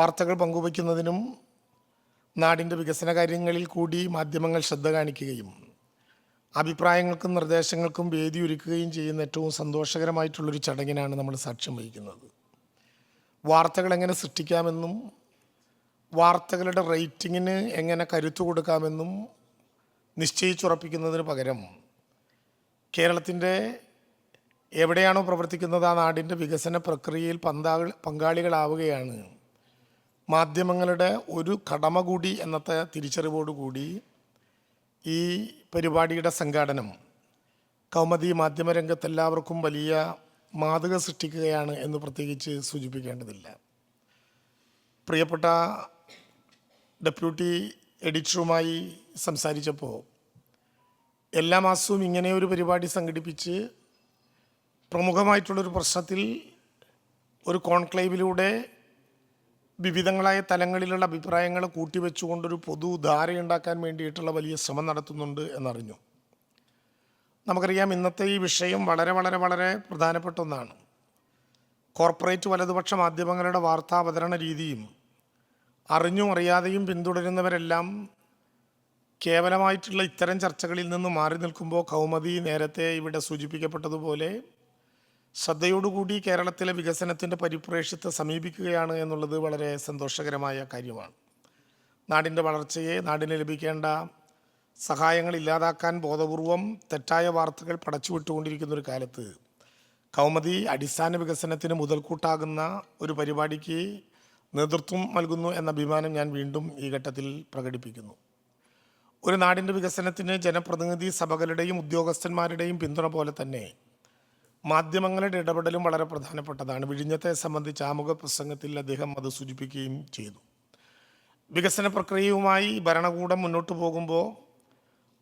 വാർത്തകൾ പങ്കുവയ്ക്കുന്നതിനും നാടിന്റെ വികസന കാര്യങ്ങളിൽ കൂടി മാധ്യമങ്ങൾ ശ്രദ്ധ കാണിക്കുകയും അഭിപ്രായങ്ങൾക്കും നിർദ്ദേശങ്ങൾക്കും വേദി ഒരുക്കുകയും ചെയ്യുന്ന ഏറ്റവും സന്തോഷകരമായിട്ടുള്ളൊരു ചടങ്ങിനാണ് നമ്മൾ സാക്ഷ്യം വഹിക്കുന്നത്. വാർത്തകൾ എങ്ങനെ സൃഷ്ടിക്കാമെന്നും വാർത്തകളുടെ റേറ്റിങ്ങിന് എങ്ങനെ കരുത്തു കൊടുക്കാമെന്നും നിശ്ചയിച്ചുറപ്പിക്കുന്നതിന് പകരം കേരളത്തിന്റെ എവിടെയാണോ പ്രവർത്തിക്കുന്നത് ആ നാടിന്റെ വികസന പ്രക്രിയയിൽ പങ്കാളികളാവുകയാണ് മാധ്യമങ്ങളുടെ ഒരു കടമ കൂടി എന്നത്തെ തിരിച്ചറിവോടുകൂടി ഈ പരിപാടിയുടെ സംഘാടനം കൗമുദി മാധ്യമരംഗത്ത് എല്ലാവർക്കും വലിയ മാതൃക സൃഷ്ടിക്കുകയാണ് എന്ന് പ്രത്യേകിച്ച് സൂചിപ്പിക്കേണ്ടതില്ല. പ്രിയപ്പെട്ട ഡെപ്യൂട്ടി എഡിറ്ററുമായി സംസാരിച്ചപ്പോൾ എല്ലാ മാസവും ഇങ്ങനെ ഒരു പരിപാടി സംഘടിപ്പിച്ച് പ്രമുഖമായിട്ടുള്ളൊരു പ്രശ്നത്തിൽ ഒരു കോൺക്ലേവിലൂടെ വിവിധങ്ങളായ തലങ്ങളിലുള്ള അഭിപ്രായങ്ങൾ കൂട്ടിവെച്ചുകൊണ്ടൊരു പൊതു ധാരയുണ്ടാക്കാൻ വേണ്ടിയിട്ടുള്ള വലിയ ശ്രമം നടത്തുന്നുണ്ട് എന്നറിഞ്ഞു. നമുക്കറിയാം ഇന്നത്തെ ഈ വിഷയം വളരെ വളരെ വളരെ പ്രധാനപ്പെട്ട ഒന്നാണ്. കോർപ്പറേറ്റ് വലതുപക്ഷ മാധ്യമങ്ങളുടെ വാർത്താവതരണ രീതിയും അറിഞ്ഞും അറിയാതെയും പിന്തുടരുന്നവരെല്ലാം കേവലമായിട്ടുള്ള ഇത്തരം ചർച്ചകളിൽ നിന്ന് മാറി നിൽക്കുമ്പോൾ കൗമദി നേരത്തെ ഇവിടെ സൂചിപ്പിക്കപ്പെട്ടതുപോലെ ശ്രദ്ധയോടുകൂടി കേരളത്തിലെ വികസനത്തിന്റെ പരിപ്രേക്ഷ്യത്തെ സമീപിക്കുകയാണ് എന്നുള്ളത് വളരെ സന്തോഷകരമായ കാര്യമാണ്. നാടിന്റെ വളർച്ചയെ നാടിന് ലഭിക്കേണ്ട സഹായങ്ങൾ ഇല്ലാതാക്കാൻ ബോധപൂർവം തെറ്റായ വാർത്തകൾ പടച്ചുവിട്ടുകൊണ്ടിരിക്കുന്ന ഒരു കാലത്ത് കൗമുദി അടിസ്ഥാന വികസനത്തിന് മുതൽക്കൂട്ടാകുന്ന ഒരു പരിപാടിക്ക് നേതൃത്വം നൽകുന്നു എന്ന അഭിമാനം ഞാൻ വീണ്ടും ഈ ഘട്ടത്തിൽ പ്രകടിപ്പിക്കുന്നു. ഒരു നാടിന്റെ വികസനത്തിന് ജനപ്രതിനിധി സഭകളുടെയും ഉദ്യോഗസ്ഥന്മാരുടെയും പിന്തുണ പോലെ തന്നെ മാധ്യമങ്ങളുടെ ഇടപെടലും വളരെ പ്രധാനപ്പെട്ടതാണ്. വിഴിഞ്ഞത്തെ സംബന്ധിച്ച് ആമുഖ പ്രസംഗത്തിൽ അദ്ദേഹം അത് സൂചിപ്പിക്കുകയും ചെയ്തു. വികസന പ്രക്രിയയുമായി ഭരണകൂടം മുന്നോട്ട് പോകുമ്പോൾ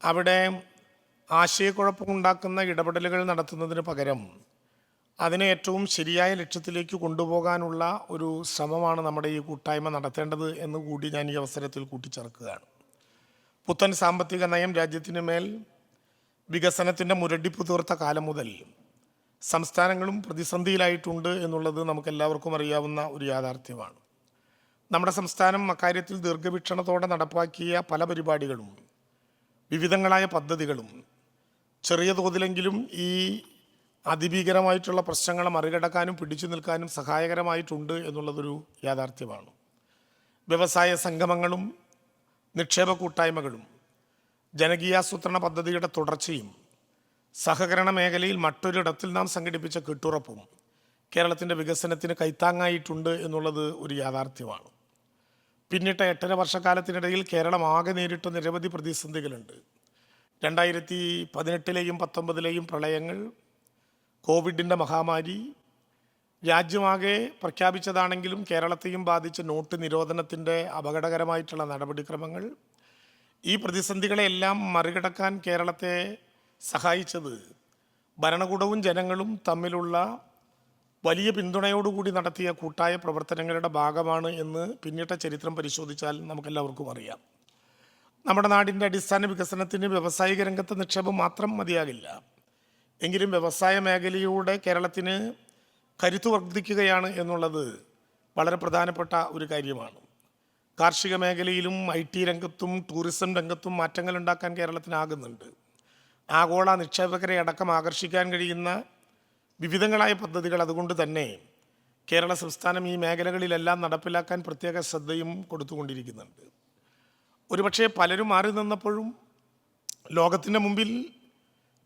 അവിടെ ആശയക്കുഴപ്പമുണ്ടാക്കുന്ന ഇടപെടലുകൾ നടത്തുന്നതിന് പകരം അതിനെ ഏറ്റവും ശരിയായ ലക്ഷ്യത്തിലേക്ക് കൊണ്ടുപോകാനുള്ള ഒരു ശ്രമമാണ് നമ്മുടെ ഈ കൂട്ടായ്മ നടത്തേണ്ടത് എന്ന് കൂടി ഞാൻ ഈ അവസരത്തിൽ കൂട്ടിച്ചേർക്കുകയാണ്. പുത്തൻ സാമ്പത്തിക നയം രാജ്യത്തിന് മേൽ വികസനത്തിന്റെ മുരടിപ്പ് തീർത്ത കാലം മുതൽ സംസ്ഥാനങ്ങളും പ്രതിസന്ധിയിലായിട്ടുണ്ട് എന്നുള്ളത് നമുക്കെല്ലാവർക്കും അറിയാവുന്ന ഒരു യാഥാർത്ഥ്യമാണ്. നമ്മുടെ സംസ്ഥാനം അക്കാര്യത്തിൽ ദീർഘവീക്ഷണത്തോടെ നടപ്പാക്കിയ പല പരിപാടികളും വിവിധങ്ങളായ പദ്ധതികളും ചെറിയ തോതിലെങ്കിലും ഈ അതിഭീകരമായിട്ടുള്ള പ്രശ്നങ്ങളെ മറികടക്കാനും പിടിച്ചു നിൽക്കാനും സഹായകരമായിട്ടുണ്ട് എന്നുള്ളതൊരു യാഥാർത്ഥ്യമാണ്. വ്യവസായ സംഗമങ്ങളും നിക്ഷേപ കൂട്ടായ്മകളും ജനകീയാസൂത്രണ പദ്ധതിയുടെ തുടർച്ചയും സഹകരണ മേഖലയിൽ മറ്റൊരിടത്തിൽ നാം സംഘടിപ്പിച്ച കെട്ടുറപ്പും കേരളത്തിന്റെ വികസനത്തിന് കൈത്താങ്ങായിട്ടുണ്ട് എന്നുള്ളത് ഒരു യാഥാർത്ഥ്യമാണ്. പിന്നിട്ട എട്ടര വർഷക്കാലത്തിനിടയിൽ കേരളം ആകെ നേരിട്ട നിരവധി പ്രതിസന്ധികളുണ്ട്. രണ്ടായിരത്തി പതിനെട്ടിലെയും പത്തൊമ്പതിലെയും പ്രളയങ്ങൾ കോവിഡിന്റെ മഹാമാരി രാജ്യമാകെ പ്രഖ്യാപിച്ചതാണെങ്കിലും കേരളത്തെയും ബാധിച്ച നോട്ട് നിരോധനത്തിന്റെ അപകടകരമായിട്ടുള്ള നടപടിക്രമങ്ങൾ. ഈ പ്രതിസന്ധികളെല്ലാം മറികടക്കാൻ കേരളത്തെ സഹായിച്ചത് ഭരണകൂടവും ജനങ്ങളും തമ്മിലുള്ള വലിയ പിന്തുണയോടുകൂടി നടത്തിയ കൂട്ടായ പ്രവർത്തനങ്ങളുടെ ഭാഗമാണ് എന്ന് പിന്നിട്ട ചരിത്രം പരിശോധിച്ചാൽ നമുക്കെല്ലാവർക്കും അറിയാം. നമ്മുടെ നാടിന്റെ അടിസ്ഥാന വികസനത്തിന് വ്യവസായിക രംഗത്തെ നിക്ഷേപം മാത്രം മതിയാകില്ല. എങ്കിലും വ്യവസായ മേഖലയിലൂടെ കേരളത്തിന് കരുത്തു വർദ്ധിക്കുകയാണ് എന്നുള്ളത് വളരെ പ്രധാനപ്പെട്ട ഒരു കാര്യമാണ്. കാർഷിക മേഖലയിലും ഐ ടി രംഗത്തും ടൂറിസം രംഗത്തും മാറ്റങ്ങൾ ഉണ്ടാക്കാൻ കേരളത്തിനാകുന്നുണ്ട് ആഗോള നിക്ഷേപകരെ അടക്കം ആകർഷിക്കാൻ കഴിയുന്ന വിവിധങ്ങളായ പദ്ധതികൾ അതുകൊണ്ട് തന്നെ കേരള സംസ്ഥാനം ഈ മേഖലകളിലെല്ലാം നടപ്പിലാക്കാൻ പ്രത്യേക ശ്രദ്ധയും കൊടുത്തുകൊണ്ടിരിക്കുന്നുണ്ട്. ഒരുപക്ഷെ പലരും മാറി നിന്നപ്പോഴും ലോകത്തിന്റെ മുമ്പിൽ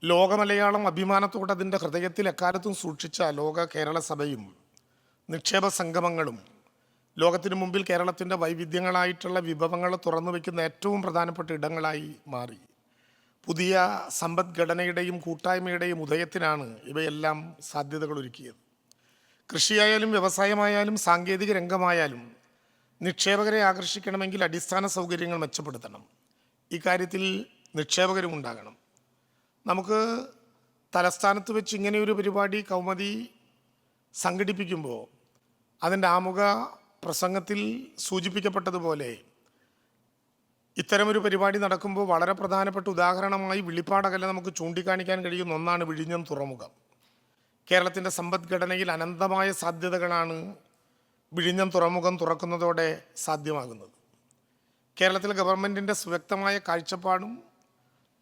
ലോക മലയാളം അഭിമാനത്തോടെ അതിന്റെ ഹൃദയത്തിൽ എക്കാലത്തും സൂക്ഷിച്ച ലോക കേരള സഭയും നിക്ഷേപ സംഗമങ്ങളും ലോകത്തിനു മുമ്പിൽ കേരളത്തിന്റെ വൈവിധ്യങ്ങളായിട്ടുള്ള വിഭവങ്ങൾ തുറന്നു വയ്ക്കുന്ന ഏറ്റവും പ്രധാനപ്പെട്ട ഇടങ്ങളായി മാറി. പുതിയ സമ്പദ്ഘടനയുടെയും കൂട്ടായ്മയുടെയും ഉദയത്തിനാണ് ഇവയെല്ലാം സാധ്യതകൾ ഒരുക്കിയത്. കൃഷിയായാലും വ്യവസായമായാലും സാങ്കേതിക രംഗമായാലും നിക്ഷേപകരെ ആകർഷിക്കണമെങ്കിൽ അടിസ്ഥാന സൗകര്യങ്ങൾ മെച്ചപ്പെടുത്തണം. ഇക്കാര്യത്തിൽ നിക്ഷേപകരും ഉണ്ടാകണം. നമുക്ക് തലസ്ഥാനത്ത് വെച്ച് ഇങ്ങനെയൊരു പരിപാടി കൗമതി സംഘടിപ്പിക്കുമ്പോൾ അതിന്റെ ആമുഖ പ്രസംഗത്തിൽ സൂചിപ്പിക്കപ്പെട്ടതുപോലെ ഇത്തരമൊരു പരിപാടി നടക്കുമ്പോൾ വളരെ പ്രധാനപ്പെട്ട ഉദാഹരണമായി വിളിപ്പാടകല നമുക്ക് ചൂണ്ടിക്കാണിക്കാൻ കഴിയുന്ന ഒന്നാണ് വിഴിഞ്ഞം തുറമുഖം. കേരളത്തിന്റെ സമ്പദ്ഘടനയിൽ അനന്തമായ സാധ്യതകളാണ് വിഴിഞ്ഞം തുറമുഖം തുറക്കുന്നതോടെ സാധ്യമാകുന്നത്. കേരളത്തിലെ ഗവൺമെന്റിന്റെ സുവ്യക്തമായ കാഴ്ചപ്പാടും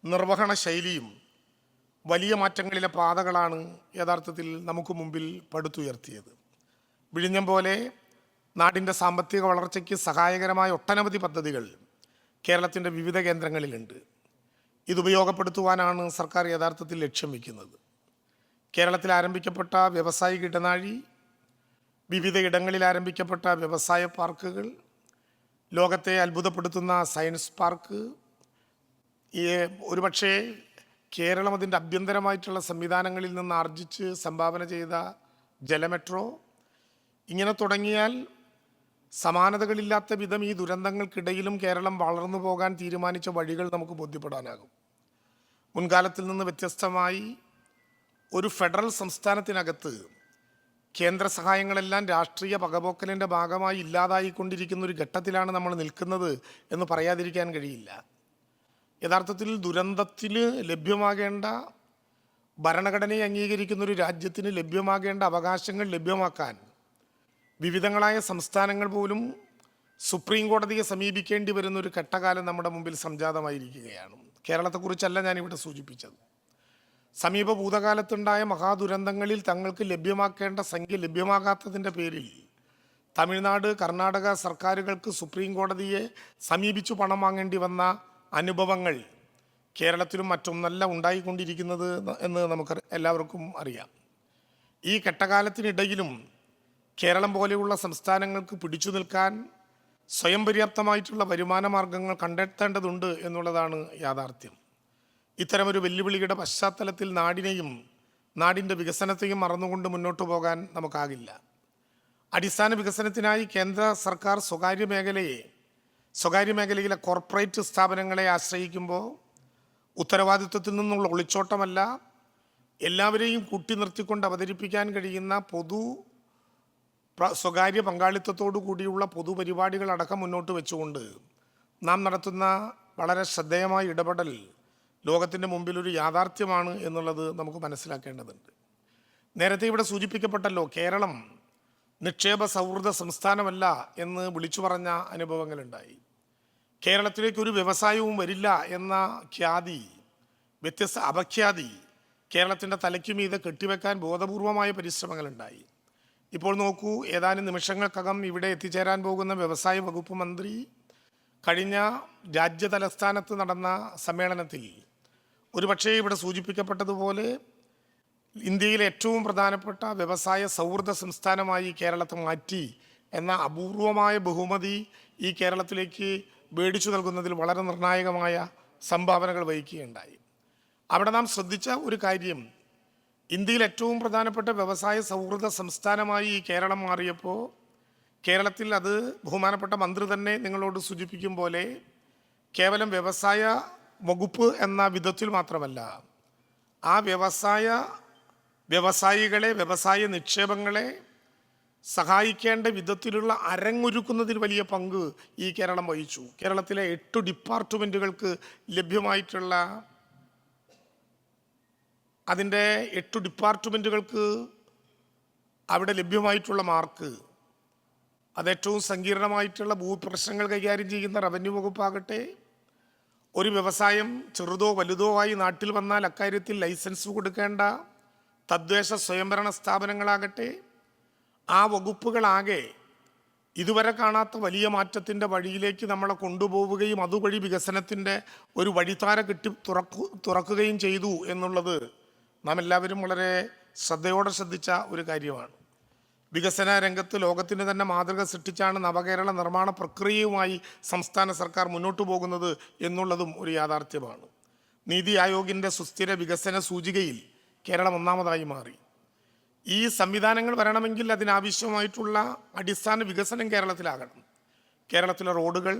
നിർവഹണ ശൈലിയും വലിയ മാറ്റങ്ങളിലെ പാതകളാണ് യഥാർത്ഥത്തിൽ നമുക്ക് മുമ്പിൽ പടുത്തുയർത്തിയത്. വിഴിഞ്ഞം പോലെ നാടിന്റെ സാമ്പത്തിക വളർച്ചയ്ക്ക് സഹായകരമായ ഒട്ടനവധി പദ്ധതികൾ കേരളത്തിന്റെ വിവിധ കേന്ദ്രങ്ങളിലുണ്ട്. ഇതുപയോഗപ്പെടുത്തുവാനാണ് സർക്കാർ യഥാർത്ഥത്തിൽ ലക്ഷ്യം വയ്ക്കുന്നത് കേരളത്തിൽ ആരംഭിക്കപ്പെട്ട വ്യവസായിക ഇടനാഴി വിവിധ ഇടങ്ങളിൽ ആരംഭിക്കപ്പെട്ട വ്യവസായ പാർക്കുകൾ ലോകത്തെ അത്ഭുതപ്പെടുത്തുന്ന സയൻസ് പാർക്ക് ഈ ഒരുപക്ഷേ കേരളം അതിന്റെ അഭ്യന്തരമായിട്ടുള്ള സംവിധാനങ്ങളിൽ നിന്ന് ആർജിച്ച് സംഭാവന ചെയ്ത ജലമെട്രോ ഇങ്ങനെ തുടങ്ങിയാൽ സമാനതകളില്ലാത്ത വിധം ഈ ദുരന്തങ്ങൾക്കിടയിലും കേരളം വളർന്നു പോകാൻ തീരുമാനിച്ച വഴികൾ നമുക്ക് ബോധ്യപ്പെടാനാകും. മുൻകാലത്തിൽ നിന്ന് വ്യത്യസ്തമായി ഒരു ഫെഡറൽ സംസ്ഥാനത്തിനകത്ത് കേന്ദ്ര സഹായങ്ങളെല്ലാം രാഷ്ട്രീയ പകപോക്കലിന്റെ ഭാഗമായി ഇല്ലാതായിക്കൊണ്ടിരിക്കുന്ന ഒരു ഘട്ടത്തിലാണ് നമ്മൾ നിൽക്കുന്നത് എന്ന് പറയാതിരിക്കാൻ കഴിയില്ല. യഥാർത്ഥത്തിൽ ദുരന്തത്തിൽ ലഭ്യമാകേണ്ട ഭരണഘടനയെ അംഗീകരിക്കുന്ന ഒരു രാജ്യത്തിന് ലഭ്യമാകേണ്ട അവകാശങ്ങൾ ലഭ്യമാക്കാൻ വിവിധങ്ങളായ സംസ്ഥാനങ്ങൾ പോലും സുപ്രീം കോടതിയെ സമീപിക്കേണ്ടി വരുന്ന ഒരു ഘട്ടകാലം നമ്മുടെ മുമ്പിൽ സംജാതമായിരിക്കുകയാണ്. കേരളത്തെക്കുറിച്ചല്ല ഞാനിവിടെ സൂചിപ്പിച്ചത്. സമീപ ഭൂതകാലത്തുണ്ടായ മഹാദുരന്തങ്ങളിൽ തങ്ങൾക്ക് ലഭ്യമാക്കേണ്ട സംഖ്യ ലഭ്യമാകാത്തതിന്റെ പേരിൽ തമിഴ്നാട് കർണാടക സർക്കാരുകൾക്ക് സുപ്രീം കോടതിയെ സമീപിച്ചു പണം വാങ്ങേണ്ടി വന്ന അനുഭവങ്ങൾ കേരളത്തിലും മറ്റൊന്നല്ല ഉണ്ടായിക്കൊണ്ടിരിക്കുന്നത് എന്ന് നമുക്ക് എല്ലാവർക്കും അറിയാം. ഈ ഘട്ടകാലത്തിനിടയിലും കേരളം പോലെയുള്ള സംസ്ഥാനങ്ങൾക്ക് പിടിച്ചു നിൽക്കാൻ സ്വയം പര്യാപ്തമായിട്ടുള്ള വരുമാന മാർഗങ്ങൾ കണ്ടെത്തേണ്ടതുണ്ട് എന്നുള്ളതാണ് യാഥാർത്ഥ്യം. ഇത്തരമൊരു വെല്ലുവിളിയുടെ പശ്ചാത്തലത്തിൽ നാടിനെയും നാടിന്റെ വികസനത്തെയും മറന്നുകൊണ്ട് മുന്നോട്ട് പോകാൻ നമുക്കാകില്ല. അടിസ്ഥാന വികസനത്തിനായി കേന്ദ്ര സർക്കാർ സ്വകാര്യ മേഖലയെ സ്വകാര്യ മേഖലയിലെ കോർപ്പറേറ്റ് സ്ഥാപനങ്ങളെ ആശ്രയിക്കുമ്പോൾ ഉത്തരവാദിത്വത്തിൽ നിന്നുള്ള ഒളിച്ചോട്ടമല്ല എല്ലാവരെയും കൂട്ടി നിർത്തിക്കൊണ്ട് അവതരിപ്പിക്കാൻ കഴിയുന്ന പൊതു സ്വകാര്യ പങ്കാളിത്തത്തോടു കൂടിയുള്ള പൊതുപരിപാടികളടക്കം മുന്നോട്ട് വെച്ചുകൊണ്ട് നാം നടത്തുന്ന വളരെ ശ്രദ്ധേയമായ ഇടപെടൽ ലോകത്തിന്റെ മുമ്പിൽ ഒരു യാഥാർത്ഥ്യമാണ് എന്നുള്ളത് നമുക്ക് മനസ്സിലാക്കേണ്ടതുണ്ട്. നേരത്തെ ഇവിടെ സൂചിപ്പിക്കപ്പെട്ടല്ലോ കേരളം നിക്ഷേപ സൗഹൃദ സംസ്ഥാനമല്ല എന്ന് വിളിച്ചു പറഞ്ഞ അനുഭവങ്ങളുണ്ടായി. കേരളത്തിലേക്ക് ഒരു വ്യവസായവും വരില്ല എന്ന ഖ്യാതി വ്യത്യസ്ത അപഖ്യാതി കേരളത്തിന്റെ തലയ്ക്കുമീത് കെട്ടിവെക്കാൻ ബോധപൂർവമായ പരിശ്രമങ്ങളുണ്ടായി. ഇപ്പോൾ നോക്കൂ ഏതാനും നിമിഷങ്ങൾക്കകം ഇവിടെ എത്തിച്ചേരാൻ പോകുന്ന വ്യവസായ വകുപ്പ് മന്ത്രി കഴിഞ്ഞ രാജ്യ തലസ്ഥാനത്ത് നടന്ന സമ്മേളനത്തിൽ ഒരുപക്ഷേ ഇവിടെ സൂചിപ്പിക്കപ്പെട്ടതുപോലെ ഇന്ത്യയിലെ ഏറ്റവും പ്രധാനപ്പെട്ട വ്യവസായ സൗഹൃദ സംസ്ഥാനമായി കേരളത്തെ മാറ്റി എന്ന അപൂർവമായ ബഹുമതി ഈ കേരളത്തിലേക്ക് മേടിച്ചു നൽകുന്നതിൽ വളരെ നിർണായകമായ സംഭാവനകൾ വഹിക്കുകയുണ്ടായി. അവിടെ നാം ശ്രദ്ധിച്ച ഒരു കാര്യം ഇന്ത്യയിൽ ഏറ്റവും പ്രധാനപ്പെട്ട വ്യവസായ സൗഹൃദ സംസ്ഥാനമായി ഈ കേരളം മാറിയപ്പോൾ കേരളത്തിൽ അത് ബഹുമാനപ്പെട്ട മന്ത്രി തന്നെ നിങ്ങളോട് സൂചിപ്പിക്കും പോലെ കേവലം വ്യവസായ വകുപ്പ് എന്ന വിധത്തിൽ മാത്രമല്ല ആ വ്യവസായ വ്യവസായികളെ വ്യവസായ നിക്ഷേപങ്ങളെ സഹായിക്കേണ്ട വിധത്തിലുള്ള അരങ്ങൊരുക്കുന്നതിൽ വലിയ പങ്ക് ഈ കേരളം വഹിച്ചു. കേരളത്തിലെ എട്ട് ഡിപ്പാർട്ട്മെന്റുകൾക്ക് ലഭ്യമായിട്ടുള്ള അതിന്റെ എട്ട് ഡിപ്പാർട്ട്മെന്റുകൾക്ക് അവിടെ ലഭ്യമായിട്ടുള്ള മാർക്ക് അത് ഏറ്റവും സങ്കീർണമായിട്ടുള്ള ഭൂപ്രശ്നങ്ങൾ കൈകാര്യം ചെയ്യുന്ന റവന്യൂ വകുപ്പാകട്ടെ ഒരു വ്യവസായം ചെറുതോ വലുതോ ആയി നാട്ടിൽ വന്നാൽ അക്കാര്യത്തിൽ ലൈസൻസ് കൊടുക്കേണ്ട തദ്ദേശ സ്വയംഭരണ സ്ഥാപനങ്ങളാകട്ടെ ആ വകുപ്പുകളാകെ ഇതുവരെ കാണാത്ത വലിയ മാറ്റത്തിന്റെ വഴിയിലേക്ക് നമ്മളെ കൊണ്ടുപോവുകയും അതുവഴി വികസനത്തിന്റെ ഒരു വഴിത്താര കെട്ടി തുറക്കു തുറക്കുകയും ചെയ്തു എന്നുള്ളത് നാം എല്ലാവരും വളരെ ശ്രദ്ധയോടെ ശ്രദ്ധിച്ച ഒരു കാര്യമാണ്. വികസന രംഗത്ത് ലോകത്തിന് തന്നെ മാതൃക സൃഷ്ടിച്ചാണ് നവകേരള നിർമ്മാണ പ്രക്രിയയുമായി സംസ്ഥാന സർക്കാർ മുന്നോട്ടു പോകുന്നത് എന്നുള്ളതും ഒരു യാഥാർത്ഥ്യമാണ്. നീതി ആയോഗിന്റെ സുസ്ഥിര വികസന സൂചികയിൽ കേരളം ഒന്നാമതായി മാറി. ഈ സംവിധാനങ്ങൾ വരണമെങ്കിൽ അതിനാവശ്യമായിട്ടുള്ള അടിസ്ഥാന വികസനം കേരളത്തിലാകണം. കേരളത്തിലെ റോഡുകൾ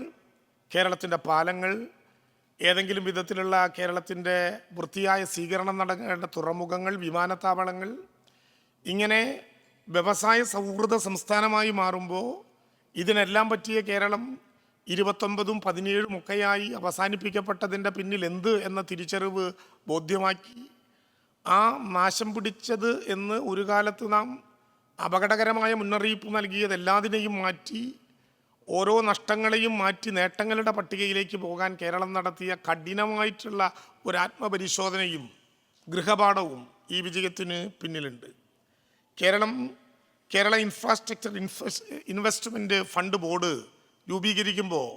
കേരളത്തിന്റെ പാലങ്ങൾ ഏതെങ്കിലും വിധത്തിലുള്ള കേരളത്തിന്റെ വൃത്തിയായ സ്വീകരണം നടക്കേണ്ട തുറമുഖങ്ങൾ വിമാനത്താവളങ്ങൾ ഇങ്ങനെ വ്യവസായ സൗഹൃദ സംസ്ഥാനമായി മാറുമ്പോൾ ഇതിനെല്ലാം പറ്റിയ കേരളം ഇരുപത്തൊമ്പതും പതിനേഴും ഒക്കെയായി അവസാനിപ്പിക്കപ്പെട്ടതിന്റെ പിന്നിൽ എന്ത് എന്ന തിരിച്ചറിവ് ബോധ്യമാക്കി. ആ നാശം പിടിച്ചത് എന്ന് ഒരു കാലത്ത് നാം അപകടകരമായ മുന്നറിയിപ്പ് നൽകിയത് എല്ലാതിനെയും മാറ്റി ഓരോ നഷ്ടങ്ങളെയും മാറ്റി നേട്ടങ്ങളുടെ പട്ടികയിലേക്ക് പോകാൻ കേരളം നടത്തിയ കഠിനമായിട്ടുള്ള ഒരു ആത്മപരിശോധനയും ഗൃഹപാഠവും ഈ വിജയത്തിന് പിന്നിലുണ്ട്. കേരളം കേരള ഇൻഫ്രാസ്ട്രക്ചർ ഇൻഫ്രസ് ഇൻവെസ്റ്റ്മെന്റ് ഫണ്ട് ബോർഡ് രൂപീകരിക്കുമ്പോൾ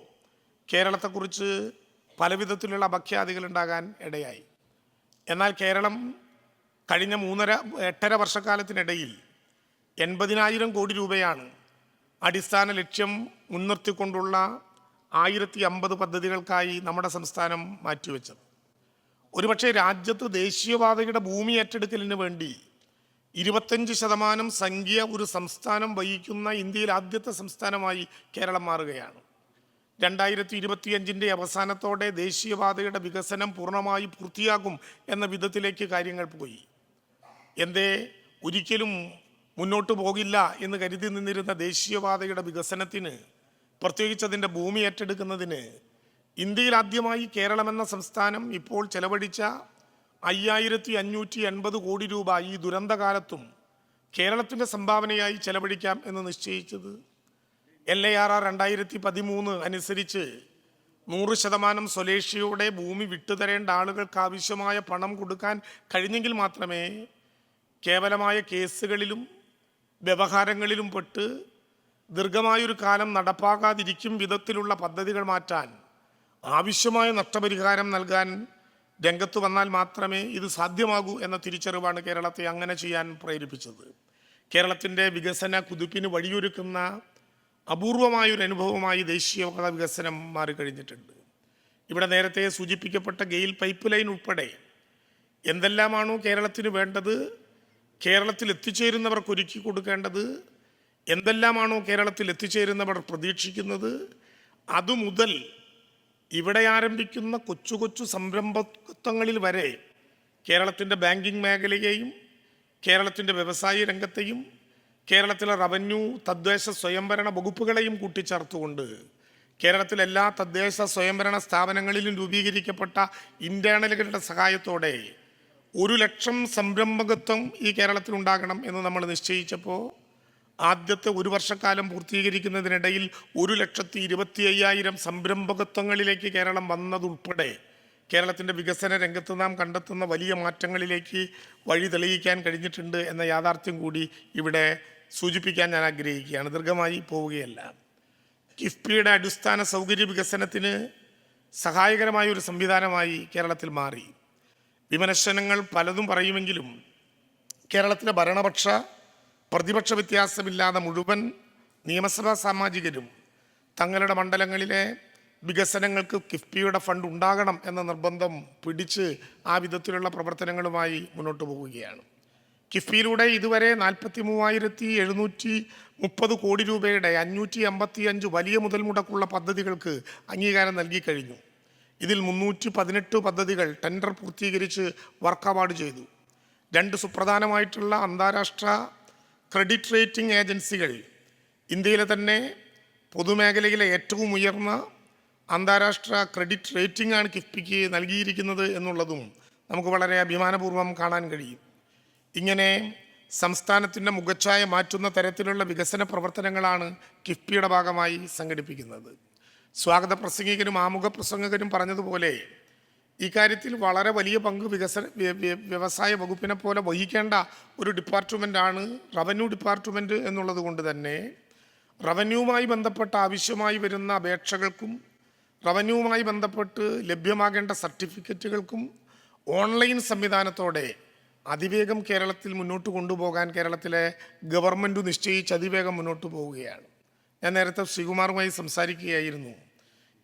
കേരളത്തെക്കുറിച്ച് പലവിധത്തിലുള്ള അപഖ്യാതികൾ ഉണ്ടാകാൻ ഇടയായി. എന്നാൽ കേരളം കഴിഞ്ഞ മൂന്നര എട്ടര വർഷക്കാലത്തിനിടയിൽ എൺപതിനായിരം കോടി രൂപയാണ് അടിസ്ഥാന ലക്ഷ്യം മുൻനിർത്തിക്കൊണ്ടുള്ള ആയിരത്തി അമ്പത് പദ്ധതികൾക്കായി നമ്മുടെ സംസ്ഥാനം മാറ്റിവെച്ചത്. ഒരുപക്ഷെ രാജ്യത്ത് ദേശീയപാതയുടെ ഭൂമി ഏറ്റെടുക്കലിന് വേണ്ടി ഇരുപത്തഞ്ച് ശതമാനം സംഖ്യ ഒരു സംസ്ഥാനം വഹിക്കുന്ന ഇന്ത്യയിൽ ആദ്യത്തെ സംസ്ഥാനമായി കേരളം മാറുകയാണ്. രണ്ടായിരത്തി ഇരുപത്തിയഞ്ചിന്റെ അവസാനത്തോടെ ദേശീയപാതയുടെ വികസനം പൂർണമായി പൂർത്തിയാകും എന്ന വിധത്തിലേക്ക് കാര്യങ്ങൾ പോയി. എന്തേ? ഒരിക്കലും മുന്നോട്ട് പോകില്ല എന്ന് കരുതി നിന്നിരുന്ന ദേശീയപാതയുടെ വികസനത്തിന് പ്രത്യേകിച്ച് അതിന്റെ ഭൂമി ഏറ്റെടുക്കുന്നതിന് ഇന്ത്യയിൽ ആദ്യമായി കേരളമെന്ന സംസ്ഥാനം ഇപ്പോൾ ചെലവഴിച്ച അയ്യായിരത്തി അഞ്ഞൂറ്റി എൺപത് കോടി രൂപ ഈ ദുരന്തകാലത്തും കേരളത്തിന്റെ സംഭാവനയായി ചെലവഴിക്കാം എന്ന് നിശ്ചയിച്ചത് എൽ എ ആർ ആർ രണ്ടായിരത്തി പതിമൂന്ന് അനുസരിച്ച് നൂറ് ശതമാനം സ്വലേഷ്യയോടെ ഭൂമി വിട്ടുതരേണ്ട ആളുകൾക്ക് ആവശ്യമായ പണം കൊടുക്കാൻ കഴിഞ്ഞെങ്കിൽ മാത്രമേ കേവലമായ കേസുകളിലും വ്യവഹാരങ്ങളിലും പെട്ട് ദീർഘമായൊരു കാലം നടപ്പാകാതിരിക്കും വിധത്തിലുള്ള പദ്ധതികൾ മാറ്റാൻ ആവശ്യമായ നഷ്ടപരിഹാരം നൽകാൻ രംഗത്ത് വന്നാൽ മാത്രമേ ഇത് സാധ്യമാകൂ എന്ന തിരിച്ചറിവാണ് കേരളത്തെ അങ്ങനെ ചെയ്യാൻ പ്രേരിപ്പിച്ചത്. കേരളത്തിന്റെ വികസന കുതിപ്പിന് വഴിയൊരുക്കുന്ന അപൂർവമായൊരു അനുഭവമായി ദേശീയപാത വികസനം മാറിക്കഴിഞ്ഞിട്ടുണ്ട്. ഇവിടെ നേരത്തെ സൂചിപ്പിക്കപ്പെട്ട ഗെയിൽ പൈപ്പ് ലൈൻ ഉൾപ്പെടെ എന്തെല്ലാമാണോ കേരളത്തിന് വേണ്ടത് കേരളത്തിൽ എത്തിച്ചേരുന്നവർക്ക് ഒരുക്കി കൊടുക്കേണ്ടത് എന്തെല്ലാമാണോ കേരളത്തിൽ എത്തിച്ചേരുന്നവർ പ്രതീക്ഷിക്കുന്നത് അതുമുതൽ ഇവിടെ ആരംഭിക്കുന്ന കൊച്ചു കൊച്ചു സംരംഭത്വങ്ങളിൽ വരെ കേരളത്തിന്റെ ബാങ്കിങ് മേഖലയെയും കേരളത്തിന്റെ വ്യവസായ രംഗത്തെയും കേരളത്തിലെ റവന്യൂ തദ്ദേശ സ്വയംഭരണ വകുപ്പുകളെയും കൂട്ടിച്ചേർത്തുകൊണ്ട് കേരളത്തിലെ എല്ലാ തദ്ദേശ സ്വയംഭരണ സ്ഥാപനങ്ങളിലും രൂപീകരിക്കപ്പെട്ട ഇന്റേണലുകളുടെ സഹായത്തോടെ ഒരു ലക്ഷം സംരംഭകത്വം ഈ കേരളത്തിൽ ഉണ്ടാകണം എന്ന് നമ്മൾ നിശ്ചയിച്ചപ്പോൾ ആദ്യത്തെ ഒരു വർഷക്കാലം പൂർത്തീകരിക്കുന്നതിനിടയിൽ ഒരു ലക്ഷത്തി ഇരുപത്തി അയ്യായിരം സംരംഭകത്വങ്ങളിലേക്ക് കേരളം വന്നതുൾപ്പെടെ കേരളത്തിന്റെ വികസന രംഗത്ത് നാം കണ്ടെത്തുന്ന വലിയ മാറ്റങ്ങളിലേക്ക് വഴി തെളിയിക്കാൻ കഴിഞ്ഞിട്ടുണ്ട് എന്ന യാഥാർത്ഥ്യം കൂടി ഇവിടെ സൂചിപ്പിക്കാൻ ഞാൻ ആഗ്രഹിക്കുകയാണ്. ദീർഘമായി പോവുകയല്ല. കിഫ്ബിയുടെ അടിസ്ഥാന സൗകര്യ വികസനത്തിന് സഹായകരമായ ഒരു സംവിധാനമായി കേരളത്തിൽ മാറി. വിമർശനങ്ങൾ പലതും പറയുമെങ്കിലും കേരളത്തിലെ ഭരണപക്ഷ പ്രതിപക്ഷ വ്യത്യാസമില്ലാതെ മുഴുവൻ നിയമസഭാ സാമാജികരും തങ്ങളുടെ മണ്ഡലങ്ങളിലെ വികസനങ്ങൾക്ക് കിഫ്ബിയുടെ ഫണ്ട് ഉണ്ടാകണം എന്ന നിർബന്ധം പിടിച്ച് ആ വിധത്തിലുള്ള പ്രവർത്തനങ്ങളുമായി മുന്നോട്ട് പോവുകയാണ്. കിഫ്ബിയിലൂടെ ഇതുവരെ നാൽപ്പത്തി മൂവായിരത്തി എഴുന്നൂറ്റി മുപ്പത് കോടി രൂപയുടെ അഞ്ഞൂറ്റി അമ്പത്തി അഞ്ച് വലിയ മുതൽ മുടക്കുള്ള പദ്ധതികൾക്ക് അംഗീകാരം നൽകി കഴിഞ്ഞു. ഇതിൽ മുന്നൂറ്റി പതിനെട്ട് പദ്ധതികൾ ടെൻഡർ പൂർത്തീകരിച്ച് വർക്ക് അവാർഡ് ചെയ്തു. രണ്ട് സുപ്രധാനമായിട്ടുള്ള അന്താരാഷ്ട്ര ക്രെഡിറ്റ് റേറ്റിംഗ് ഏജൻസികൾ ഇന്ത്യയിലെ തന്നെ പൊതുമേഖലയിലെ ഏറ്റവും ഉയർന്ന അന്താരാഷ്ട്ര ക്രെഡിറ്റ് റേറ്റിംഗ് ആണ് കിഫ്ബിക്ക് നൽകിയിരിക്കുന്നത് എന്നുള്ളതും നമുക്ക് വളരെ അഭിമാനപൂർവം കാണാൻ കഴിയും. ഇങ്ങനെ സംസ്ഥാനത്തിന്റെ മുഖച്ഛായ മാറ്റുന്ന തരത്തിലുള്ള വികസന പ്രവർത്തനങ്ങളാണ് കിഫ്ബിയുടെ ഭാഗമായി സംഘടിപ്പിക്കുന്നത്. സ്വാഗത പ്രസംഗികനും ആമുഖ പ്രസംഗകനും പറഞ്ഞതുപോലെ ഇക്കാര്യത്തിൽ വളരെ വലിയ പങ്ക് വികസന വ്യ- വ്യ- വ്യവസായ വകുപ്പിനെ പോലെ വഹിക്കേണ്ട ഒരു ഡിപ്പാർട്ട്മെന്റാണ് റവന്യൂ ഡിപ്പാർട്ട്മെന്റ് എന്നുള്ളത് കൊണ്ട് തന്നെ റവന്യൂവുമായി ബന്ധപ്പെട്ട ആവശ്യമായി വരുന്ന അപേക്ഷകൾക്കും റവന്യൂവുമായി ബന്ധപ്പെട്ട് ലഭ്യമാകേണ്ട സർട്ടിഫിക്കറ്റുകൾക്കും ഓൺലൈൻ സംവിധാനത്തോടെ അതിവേഗം കേരളത്തിൽ മുന്നോട്ട് കൊണ്ടുപോകാൻ കേരളത്തിലെ ഗവൺമെന്റ് നിശ്ചയിച്ച് അതിവേഗം മുന്നോട്ട് പോവുകയാണ്. ഞാൻ നേരത്തെ ശ്രീകുമാറുമായി സംസാരിക്കുകയായിരുന്നു.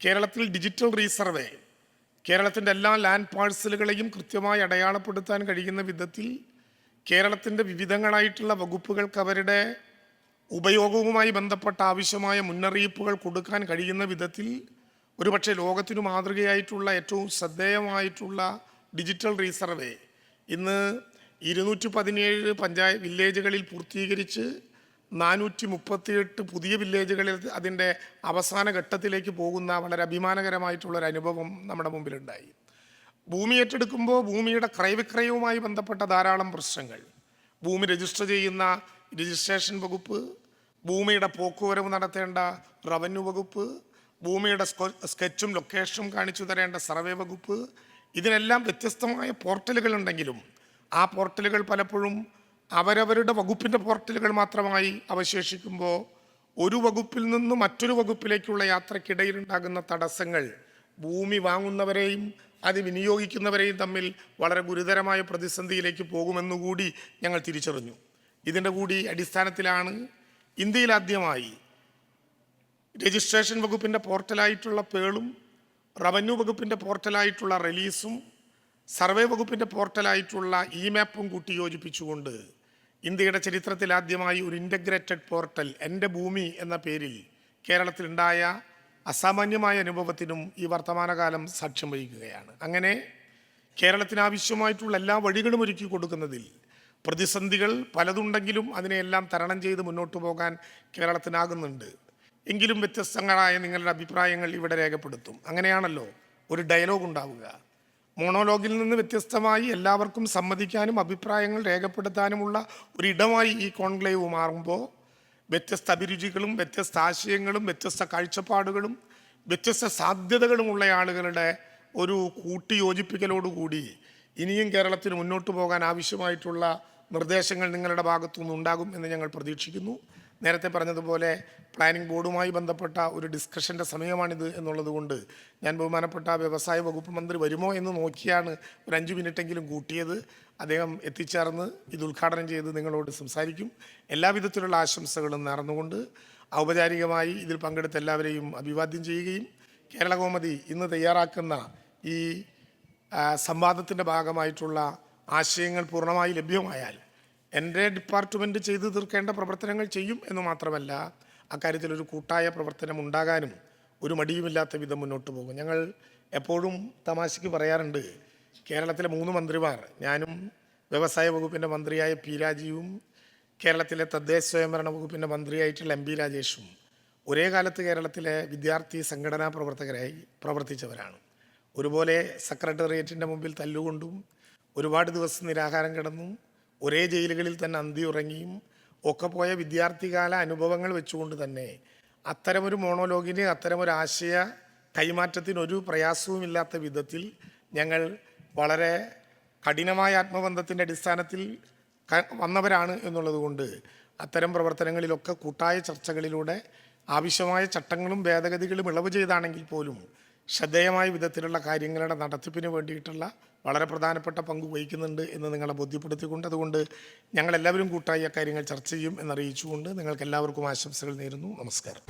കേരളത്തിൽ ഡിജിറ്റൽ റീസർവേ കേരളത്തിന്റെ എല്ലാ ലാൻഡ് പാഴ്സലുകളെയും കൃത്യമായി അടയാളപ്പെടുത്താൻ കഴിയുന്ന വിധത്തിൽ കേരളത്തിന്റെ വിവിധങ്ങളായിട്ടുള്ള വകുപ്പുകൾക്ക് അവരുടെ ഉപയോഗവുമായി ബന്ധപ്പെട്ട ആവശ്യമായ മുന്നറിയിപ്പുകൾ കൊടുക്കാൻ കഴിയുന്ന വിധത്തിൽ ഒരുപക്ഷെ ലോകത്തിനു മാതൃകയായിട്ടുള്ള ഏറ്റവും ശ്രദ്ധേയമായിട്ടുള്ള ഡിജിറ്റൽ റീസർവേ ഇന്ന് ഇരുന്നൂറ്റി പതിനേഴ് പഞ്ചായത്ത് വില്ലേജുകളിൽ പൂർത്തീകരിച്ച് നാനൂറ്റി മുപ്പത്തിയെട്ട് പുതിയ വില്ലേജുകളിൽ അതിന്റെ അവസാന ഘട്ടത്തിലേക്ക് പോകുന്ന വളരെ അഭിമാനകരമായിട്ടുള്ളൊരു അനുഭവം നമ്മുടെ മുമ്പിലുണ്ടായി. ഭൂമി ഏറ്റെടുക്കുമ്പോൾ ഭൂമിയുടെ ക്രയവിക്രയവുമായി ബന്ധപ്പെട്ട ധാരാളം പ്രശ്നങ്ങൾ. ഭൂമി രജിസ്റ്റർ ചെയ്യുന്ന രജിസ്ട്രേഷൻ വകുപ്പ് ഭൂമിയുടെ പോക്കുവരവ് നടത്തേണ്ട റവന്യൂ വകുപ്പ് ഭൂമിയുടെ സ്കെച്ചും ലൊക്കേഷനും കാണിച്ചു തരേണ്ട സർവേ വകുപ്പ് ഇതിനെല്ലാം വ്യത്യസ്തമായ പോർട്ടലുകൾ ഉണ്ടെങ്കിലും ആ പോർട്ടലുകൾ പലപ്പോഴും അവരവരുടെ വകുപ്പിന്റെ പോർട്ടലുകൾ മാത്രമായി അവശേഷിക്കുമ്പോൾ ഒരു വകുപ്പിൽ നിന്ന് മറ്റൊരു വകുപ്പിലേക്കുള്ള യാത്രക്കിടയിലുണ്ടാകുന്ന തടസ്സങ്ങൾ ഭൂമി വാങ്ങുന്നവരെയും അത് വിനിയോഗിക്കുന്നവരെയും തമ്മിൽ വളരെ ഗുരുതരമായ പ്രതിസന്ധിയിലേക്ക് പോകുമെന്നുകൂടി ഞങ്ങൾ തിരിച്ചറിഞ്ഞു. ഇതിന്റെ കൂടി അടിസ്ഥാനത്തിലാണ് ഇന്ത്യയിൽ ആദ്യമായി രജിസ്ട്രേഷൻ വകുപ്പിന്റെ പോർട്ടലായിട്ടുള്ള പേളും റവന്യൂ വകുപ്പിന്റെ പോർട്ടലായിട്ടുള്ള റിലീസും സർവേ വകുപ്പിന്റെ പോർട്ടലായിട്ടുള്ള ഇ മാപ്പും കൂട്ടി യോജിപ്പിച്ചുകൊണ്ട് ഇന്ത്യയുടെ ചരിത്രത്തിൽ ആദ്യമായി ഒരു ഇന്റഗ്രേറ്റഡ് പോർട്ടൽ എന്റെ ഭൂമി എന്ന പേരിൽ കേരളത്തിലുണ്ടായ അസാമാന്യമായ അനുഭവത്തിനും ഈ വർത്തമാനകാലം സാക്ഷ്യം വഹിക്കുകയാണ്. അങ്ങനെ കേരളത്തിനാവശ്യമായിട്ടുള്ള എല്ലാ വഴികളും ഒരുക്കി കൊടുക്കുന്നതിൽ പ്രതിസന്ധികൾ പലതുണ്ടെങ്കിലും അതിനെയെല്ലാം തരണം ചെയ്ത് മുന്നോട്ട് പോകാൻ കേരളത്തിനാകുന്നുണ്ട്. എങ്കിലും വ്യത്യസ്തങ്ങളായ നിങ്ങളുടെ അഭിപ്രായങ്ങൾ ഇവിടെ രേഖപ്പെടുത്തും. അങ്ങനെയാണല്ലോ ഒരു ഡയലോഗ് ഉണ്ടാവുക. മോണോലോഗിൽ നിന്ന് വ്യത്യസ്തമായി എല്ലാവർക്കും സമ്മതിക്കാനും അഭിപ്രായങ്ങൾ രേഖപ്പെടുത്താനുമുള്ള ഒരിടമായി ഈ കോൺക്ലേവ് മാറുമ്പോൾ വ്യത്യസ്ത അഭിരുചികളും വ്യത്യസ്ത ആശയങ്ങളും വ്യത്യസ്ത കാഴ്ചപ്പാടുകളും വ്യത്യസ്ത സാധ്യതകളുമുള്ള ആളുകളുടെ ഒരു കൂട്ടിയോജിപ്പിക്കലോടുകൂടി ഇനിയും കേരളത്തിന് മുന്നോട്ട് പോകാൻ ആവശ്യമായിട്ടുള്ള നിർദ്ദേശങ്ങൾ നിങ്ങളുടെ ഭാഗത്തുനിന്ന് ഉണ്ടാകും എന്ന് ഞങ്ങൾ പ്രതീക്ഷിക്കുന്നു. നേരത്തെ പറഞ്ഞതുപോലെ പ്ലാനിംഗ് ബോർഡുമായി ബന്ധപ്പെട്ട ഒരു ഡിസ്കഷന്റെ സമയമാണിത് എന്നുള്ളത് കൊണ്ട് ഞാൻ ബഹുമാനപ്പെട്ട വ്യവസായ വകുപ്പ് മന്ത്രി വരുമോ എന്ന് നോക്കിയാണ് ഒരു അഞ്ച് മിനിറ്റെങ്കിലും കൂട്ടിയത്. അദ്ദേഹം എത്തിച്ചേർന്ന് ഇത് ഉദ്ഘാടനം ചെയ്ത് നിങ്ങളോട് സംസാരിക്കും. എല്ലാവിധത്തിലുള്ള ആശംസകളും നേർന്നുകൊണ്ട് ഔപചാരികമായി ഇതിൽ പങ്കെടുത്ത എല്ലാവരെയും അഭിവാദ്യം ചെയ്യുകയും കേരളകോമതി ഇന്ന് തയ്യാറാക്കുന്ന ഈ സംവാദത്തിന്റെ ഭാഗമായിട്ടുള്ള ആശയങ്ങൾ പൂർണമായി ലഭ്യമായാൽ എന്റെ ഡിപ്പാർട്ട്മെന്റ് ചെയ്തു തീർക്കേണ്ട പ്രവർത്തനങ്ങൾ ചെയ്യും എന്ന് മാത്രമല്ല അക്കാര്യത്തിൽ ഒരു കൂട്ടായ പ്രവർത്തനം ഉണ്ടാകാനും ഒരു മടിയുമില്ലാത്ത വിധം മുന്നോട്ട് പോകും. ഞങ്ങൾ എപ്പോഴും തമാശയ്ക്ക് പറയാറുണ്ട് കേരളത്തിലെ മൂന്ന് മന്ത്രിമാർ ഞാനും വ്യവസായ വകുപ്പിന്റെ മന്ത്രിയായ പി രാജീവും കേരളത്തിലെ തദ്ദേശ സ്വയംഭരണ വകുപ്പിന്റെ മന്ത്രിയായിട്ടുള്ള എം പി രാജേഷും ഒരേ കാലത്ത് കേരളത്തിലെ വിദ്യാർത്ഥി സംഘടനാ പ്രവർത്തകരായി പ്രവർത്തിച്ചവരാണ്. ഒരുപോലെ സെക്രട്ടേറിയറ്റിന്റെ മുമ്പിൽ തല്ലുകൊണ്ടും ഒരുപാട് ദിവസം നിരാഹാരം കിടന്നും ഒരേ ജയിലുകളിൽ തന്നെ അന്തി ഉറങ്ങിയും ഒക്കെ പോയ വിദ്യാർത്ഥികാല അനുഭവങ്ങൾ വെച്ചുകൊണ്ട് തന്നെ അത്തരമൊരു മോണോലോഗിന് അത്തരമൊരു ആശയ കൈമാറ്റത്തിന് ഒരു പ്രയാസവുമില്ലാത്ത വിധത്തിൽ ഞങ്ങൾ വളരെ കഠിനമായ ആത്മബന്ധത്തിന്റെ അടിസ്ഥാനത്തിൽ വന്നവരാണ് എന്നുള്ളതുകൊണ്ട് അത്തരം പ്രവർത്തനങ്ങളിലൊക്കെ കൂട്ടായ ചർച്ചകളിലൂടെ ആവശ്യമായ ചട്ടങ്ങളും ഭേദഗതികളും ഇളവ് ചെയ്താണെങ്കിൽ പോലും ശ്രദ്ധേയമായ വിധത്തിലുള്ള കാര്യങ്ങളുടെ നടത്തിപ്പിന് വേണ്ടിയിട്ടുള്ള വളരെ പ്രധാനപ്പെട്ട പങ്ക് വഹിക്കുന്നുണ്ട് എന്ന് നിങ്ങളെ ബോധ്യപ്പെടുത്തിക്കൊണ്ട് അതുകൊണ്ട് ഞങ്ങളെല്ലാവരും കൂട്ടായി അക്കാര്യങ്ങൾ ചർച്ച ചെയ്യും എന്നറിയിച്ചുകൊണ്ട് നിങ്ങൾക്ക് എല്ലാവർക്കും ആശംസകൾ നേരുന്നു. നമസ്കാരം.